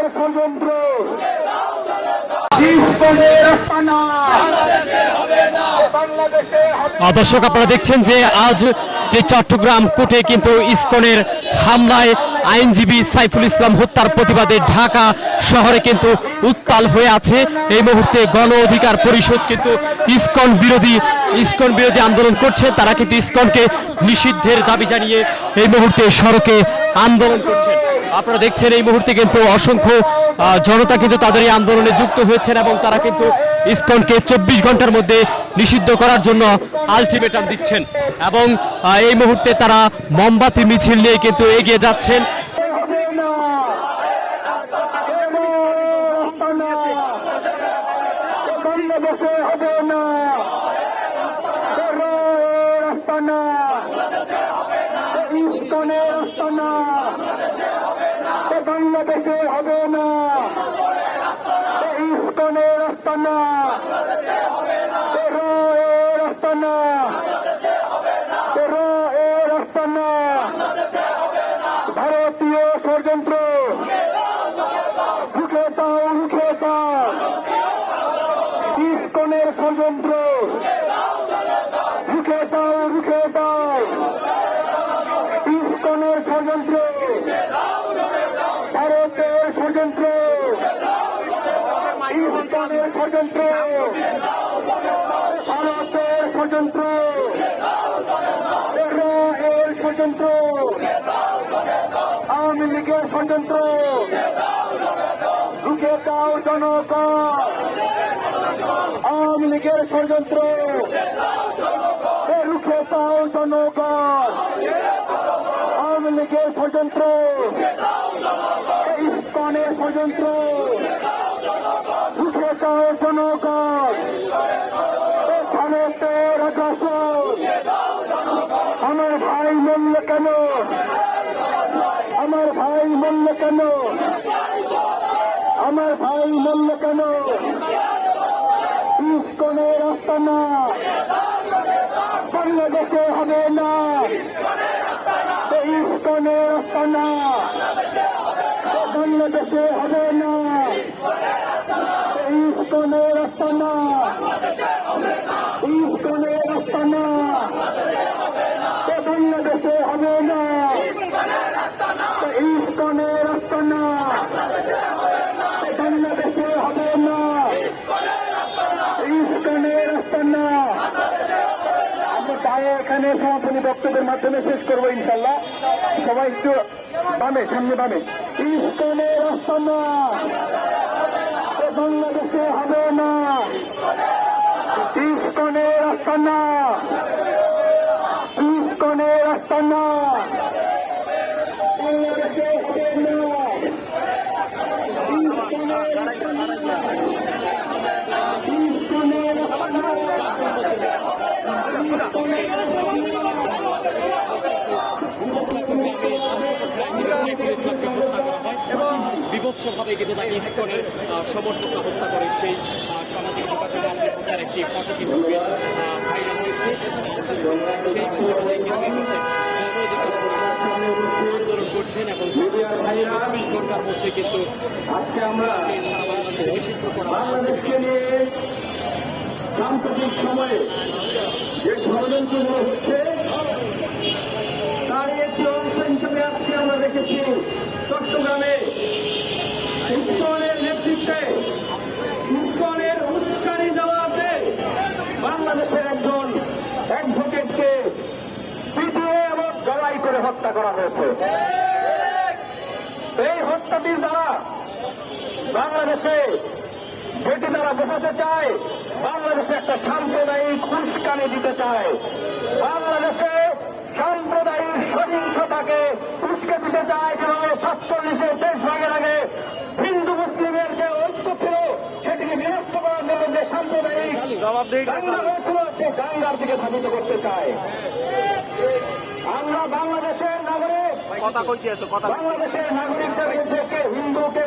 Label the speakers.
Speaker 1: ইস্কনের ষড়যন্ত্র
Speaker 2: দর্শক আপনারা দেখছেন যে আজ যে চট্টগ্রাম কোর্টে কিন্তু ইসকনের হামলায় আইনজীবী সাইফুল ইসলাম হত্যার প্রতিবাদে ঢাকা শহরে কিন্তু উত্তাল হয়ে আছে। এই মুহূর্তে গণ অধিকার পরিষদ কিন্তু ইসকন বিরোধী ইসকন বিরোধী আন্দোলন করছে। তারা কিন্তু ইসকনকে নিষিদ্ধের দাবি জানিয়ে এই মুহূর্তে সড়কে আন্দোলন করছেন। আপনারা দেখছেন এই মুহূর্তে কিন্তু অসংখ্য জনতা কিন্তু তাদের এই আন্দোলনে যুক্ত হয়েছেন এবং তারা কিন্তু ইসকনকে চব্বিশ ঘণ্টার মধ্যে নিষিদ্ধ করার জন্য আলটিমেটাম দিচ্ছেন। এবং এই মুহূর্তে তারা মোমবাতি, মিছিল নিয়ে কিন্তু এগিয়ে যাচ্ছেন।
Speaker 1: না বাংলাদেশে হবে না। terror আস্তানা ইস্কনের আস্তানা বাংলাদেশে হবে না। ইস্কনের আস্তানা terror আস্তানা terror ভারতীয় ষড়যন্ত্র ইস্কনের ষড়যন্ত্র রুখে দাও রুখে দাও ইস্কনের ষড়যন্ত্র ভারতের ষড়যন্ত্র ইস্কনের ষড়যন্ত্র ভারতের ষড়যন্ত্র এর ষড়যন্ত্র আওয়ামী লীগের ষড়যন্ত্র রুখে দাও জনগণ আওয়ামী লীগের ষড়যন্ত্র রুখে দাও জনগণ আওয়ামী লীগের ষড়যন্ত্র ইস্কনের ষড়যন্ত্র রুখে দাও জনগণ এ ভারতের আগ্রাসন আমার ভাই মূল্য কেন? আমার ভাই মূল্য কেন? আমার ভাই মূল্য কেন? ইস্কনের আস্তানা বাংলাদেশে হবে না। ইস্কনের আস্তানা বাংলাদেশে হবে না ইস্কনের আস্তানা ইস্কনের আস্তানা বাংলাদেশে হবে না ইস্কনের আস্তানা বাংলাদেশে হবে না ইস্কনের আস্তানা আমরা তাই এখানে সমাপনী বক্তব্যের মাধ্যমে শেষ করব ইনশাল্লাহ সবাই একটু বামে, সামনে বামে। ইস্কনের আস্তানা বাংলাদেশে হবে না। ইস্কনের আস্তানা ইস্কনের আস্তানা
Speaker 2: বিভৎসভাবে কিন্তু তাকে ইসকনের সমর্থকরা হত্যা করে সেই সামাজিক যোগাযোগ মাধ্যমের একটি ফটো কিন্তু ভাইরাল হয়েছে। সেই আন্দোলন করছেন এবং চব্বিশ ঘণ্টার মধ্যে কিন্তু
Speaker 1: আজকে আমরা
Speaker 2: সারা বাংলাদেশে নিষিদ্ধ করা
Speaker 1: বাংলাদেশকে নিয়ে সাম্প্রতিক সময়ে যে ষড়যন্ত্রগুলো হচ্ছে তার একটি অংশ হিসেবে আজকে আমরা দেখেছি চট্টগ্রামে ইস্কনের নেতৃত্বে ইস্কনের উস্কানি দেওয়াতে বাংলাদেশের একজন অ্যাডভোকেটকে পিটিয়ে এবং গলাই করে হত্যা করা হয়েছে। এই হত্যাটির দ্বারা বাংলাদেশে যেটি তারা বোঝাতে চায় বাংলাদেশে একটা সাম্প্রদায়িক উস্কানি দিতে চায়। বাংলাদেশে সাম্প্রদায়িক সহিংসতাকে উস্কে দিতে চায় যেভাবে সাতচল্লিশে দেশ ভাগের আগে হিন্দু মুসলিমের যে ঐক্য ছিল সেটিকে বিনষ্ট করার জন্য যে সাম্প্রদায়িক দাঙ্গা হয়েছিল সেই দাঙ্গার দিকে ধাবিত করতে চায়। আমরা বাংলাদেশের নাগরিক।
Speaker 3: কথা কইতে আছো কথা
Speaker 1: বাংলাদেশের নাগরিকদের মধ্যে হিন্দু কে